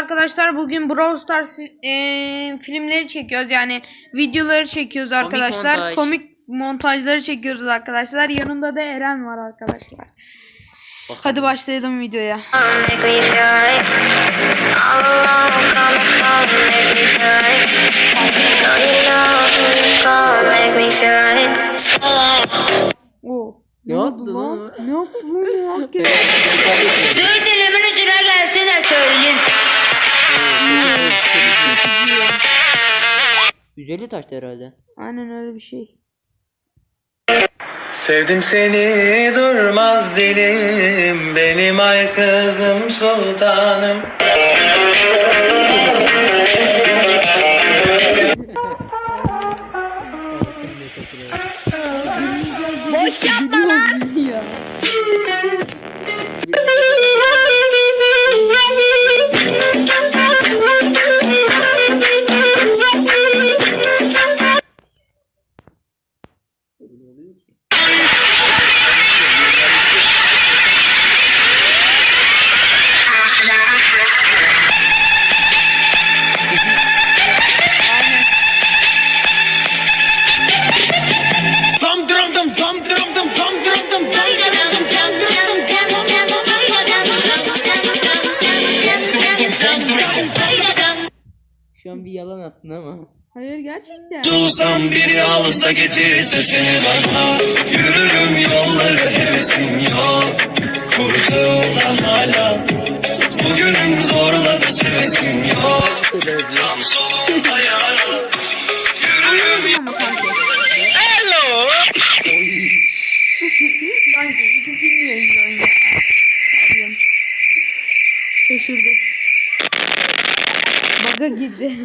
arkadaşlar bugün Brawl Stars e, filmleri çekiyoruz yani videoları çekiyoruz arkadaşlar. montaj. Komik montajları çekiyoruz arkadaşlar. Yanımda da Eren var arkadaşlar. Hadi başlayalım videoya. Make me feel it. All alone, come from, make me 150 taştı herhalde. Aynen öyle bir şey. Sevdim seni durmaz dilim Benim ay kızım sultanım Hayır gerçekten. Susam biri alsa getirse seni bana Yürürüm yolları hevesim yok Kurtuldan hala Bugünüm zorladı sevesim yok Tam solumda yara Yürürüm. Hello Sanki iki yayınlıyor ya. Şaşırdım. Baga girdi.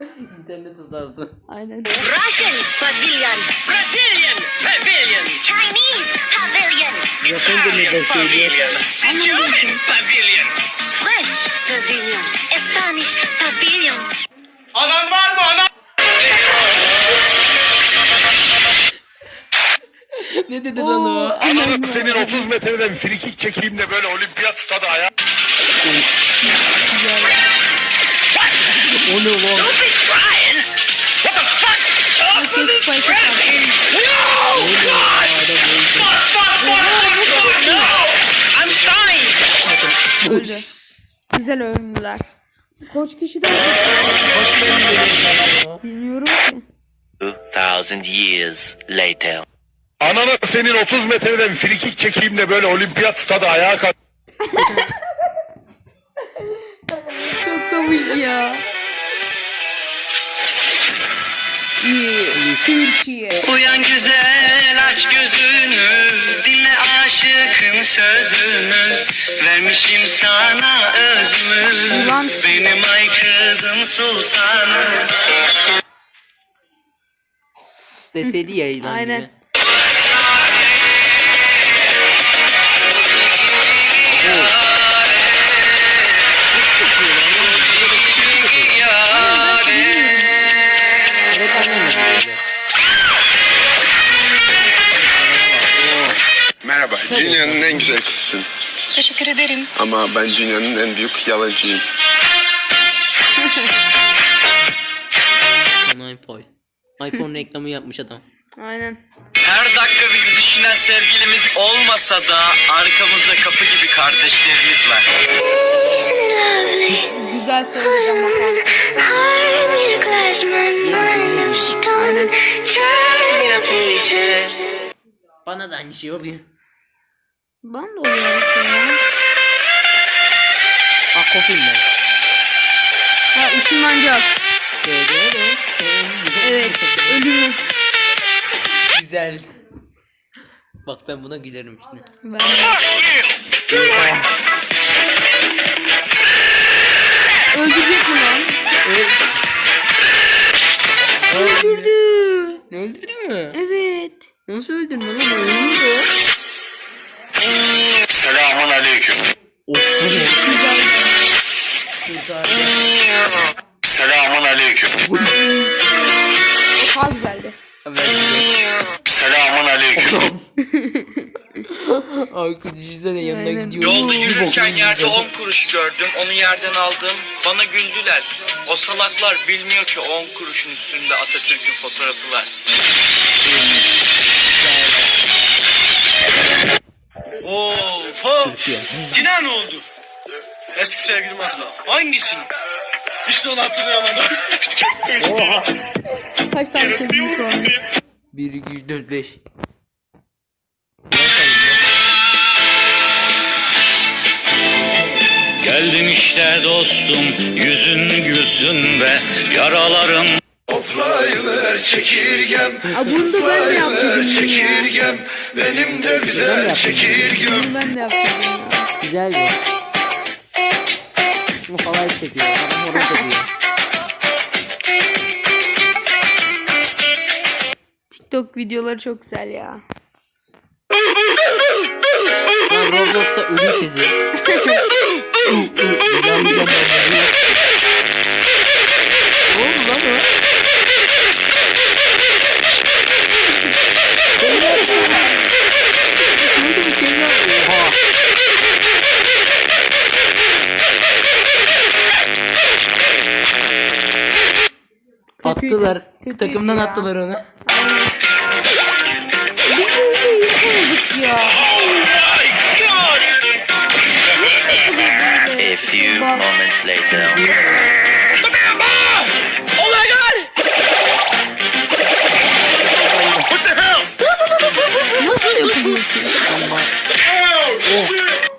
İnternet hatası. Aynen. Russian pavilion. Brazilian Pavilion Chinese pavilion. Japonca ne söylüyor? German Pavilion French pavilion. Spanish pavilion. Anan var mı anan? ne dedi lan o? Ananı senin 30 metreden frikik çekeyim de böyle olimpiyat stadı ayağa. O ne lan? Don't be crying. What the fuck? Off of this gravity. No! God! Fuck, fuck, fuck, fuck, fuck, no! I'm dying. Güzel övünüler. Koç kişi de Bilmiyorum ki. 2000 years later. Anana senin 30 metreden frikik çekeyim de böyle olimpiyat stadı ayağa kalk. Çok komik ya. İyi. Türkiye. Uyan güzel aç gözünü Dinle aşıkın sözünü Vermişim sana özümü Ulan. Benim ay kızım sultanım Deseydi ya ilan Aynen. Dünyanın en güzel kızısın. Teşekkür ederim. Ama ben dünyanın en büyük yalancıyım. İPhone. iPhone reklamı yapmış adam. Aynen. Her dakika bizi düşünen sevgilimiz olmasa da Arkamızda kapı gibi kardeşlerimiz var? Güzel to pieces. Bana da aynı şey oluyor. Ben de oluyor ya. Akofilmer. Ha ışınlanacak. Evet. Ölümü. Güzel. Bak ben buna gülerim şimdi. Ben Öldürecek mi lan? Öldürdü. Ne öldürdü mü? Evet. Nasıl öldürme lan? Öldürdü Selamun aleyküm. Selamun aleyküm. Daha güzeldi. Selamun aleyküm. Aykut düşünsene yanına Aynen. gidiyor. Yolda yürürken yerde yiyecek. 10 kuruş gördüm. Onu yerden aldım. Bana güldüler. O salaklar bilmiyor ki 10 kuruşun üstünde Atatürk'ün fotoğrafı var. Of of. Yine ne oldu? Eski sevgilim hatırladım. Hangisini? İşte onu hatırlayamadım. Kaç tane sevgili şu an? 1, 2, 3, 4, 5. Geldim işte dostum yüzün gülsün ve yaralarım Aa, bunu da ben de yaptım ya. Benim de güzel çekirgem. Bunu ben de yaptım ya. Güzel bir. Şimdi halay çekiyor. Adam oraya çekiyor. TikTok videoları çok güzel ya. Lan Roblox'a ölüm sesi. Ne oldu lan o? Takımdan ya. attılar onu. Ya. A few moments later. Nasıl yapılıyor ki?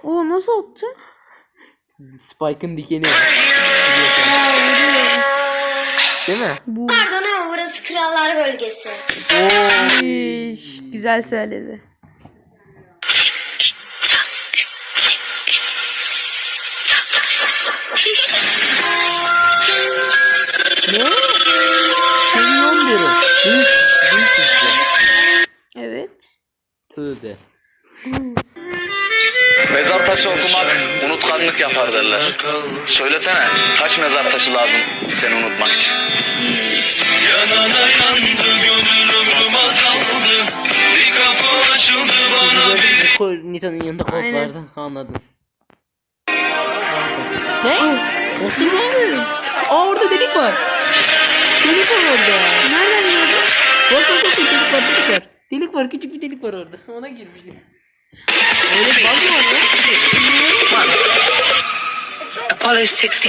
Oo nasıl attı? Spike'ın dikeni. Değil mi? Bu. Krallar bölgesi. İş, güzel söyledi. Ne? Seviye 11'i. Büyük. Evet. Tövbe. Mezar taşı okumak unutkanlık yapar derler. Söylesene kaç mezar taşı lazım seni unutmak için? Yanana yandı gönlüm azaldı Bir kapı açıldı bana bir Kol, Nita'nın yanında kod Aynen. vardı. Anladım. Ne? O silahı. Aa orada delik var. Delik var orada. Nereden gördün? Bak bak bak delik var delik var. Delik var küçük bir delik var orada. Ona girmiştim. Öyle bir bug mı var ya? Apollo 69.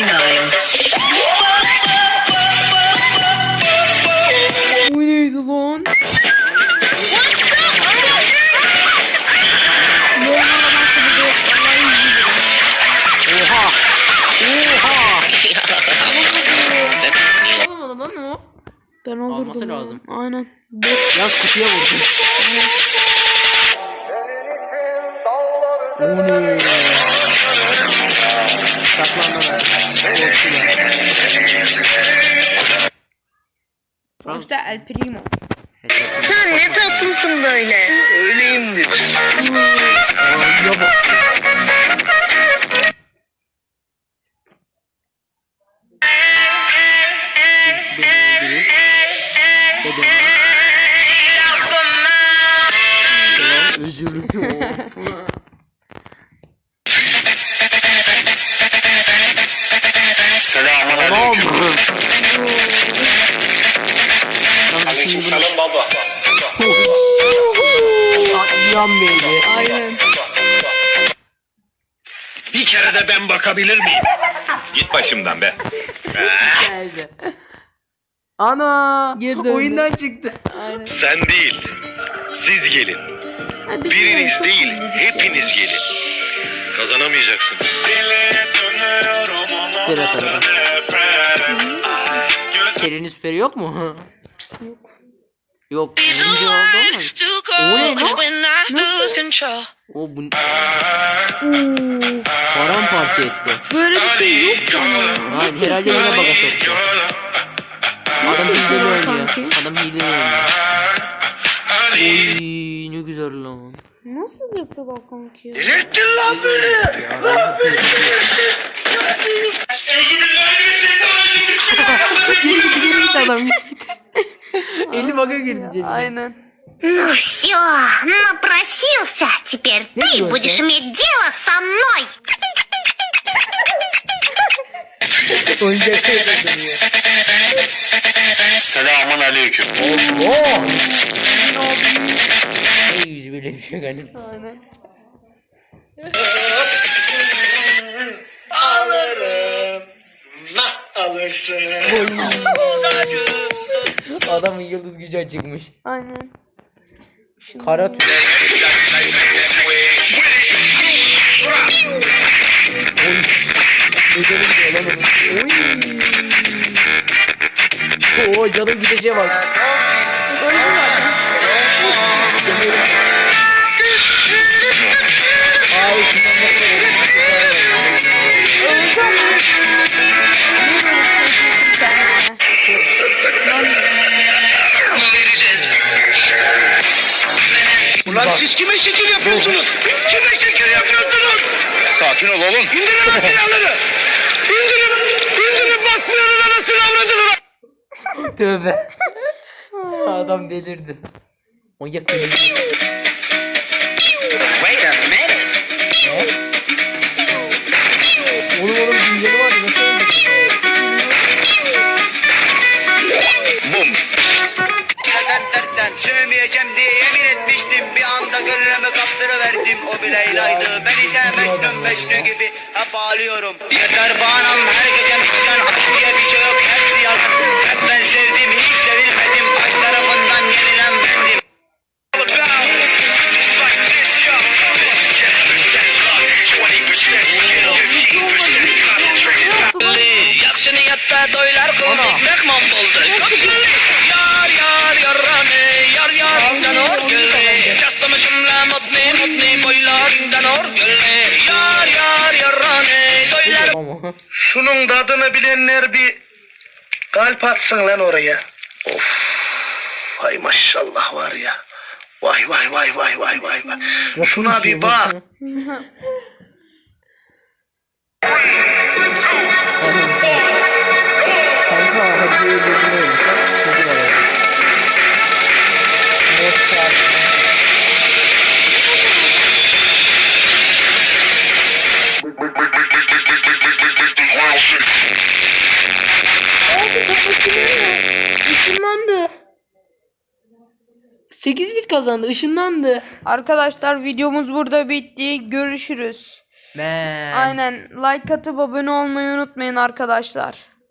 Bu neydi lan? Oha. Oha. Lan o. Ben olurdum. Alması ya. lazım. Aynen. Yaz kutuya vurdum. O ne? Saklandılar. Korktular. İşte El Primo. Sen ne tatlısın böyle. Öyleyimdir. Aa, Tamam. Aleyküm selam baba. Yan beydi. Aynen. Bir kere de ben bakabilir miyim? Git başımdan be. Geldi. Ana. Geri döndü. Oyundan çıktı. Aynen. Sen değil. Siz gelin. Ha, bir Biriniz şey- değil, hepiniz gelin. Kazanamayacaksınız. Süper atarım. Serinin süperi yok mu? Yok. Ninja oldu ama. O ne lan? O bu paramparça etti. böyle bir şey yok ya. Ha, herhalde yine baga soktu. Adam hileli oynuyor. Adam hileli oynuyor. Oy ne güzel lan. Nasıl yapıyor bak kanki? Delirttin lan beni. Geri gitti gitti adam. Eli baga girdi cebine. Aynen. Ну все, напросился. Теперь ты будешь а? иметь дело со мной. Selamun aleyküm. Oo! Ne yüzü böyle bir şey galiba. Aynen. Adamın yıldız gücü açıkmış. Aynen. Kara tüy. Oy. De lan onun. Oy. Oo canım gideceğe bak. Ay şundan Ulan siz kime şekil yapıyorsunuz? Kime şekil yapıyorsunuz? Sakin ol oğlum. İndirin lan silahları. İndirin. İndirin basmıyoruz anasını avradını. Tövbe. Adam delirdi. Manyak bir Wait a minute. Kaptırıverdim O bir Leyla'ydı Ben ise Mecnun Beşlü gibi hep ağlıyorum. Yeter bağnam her gece misyon Aşk Şunun tadını bilenler bir kalp atsın lan oraya. Of. Hay maşallah var ya. Vay vay vay vay vay vay vay. Şuna bir bak. Kanka hadi kazandı. ışınlandı. Arkadaşlar videomuz burada bitti. Görüşürüz. Ben. Aynen like atıp abone olmayı unutmayın arkadaşlar.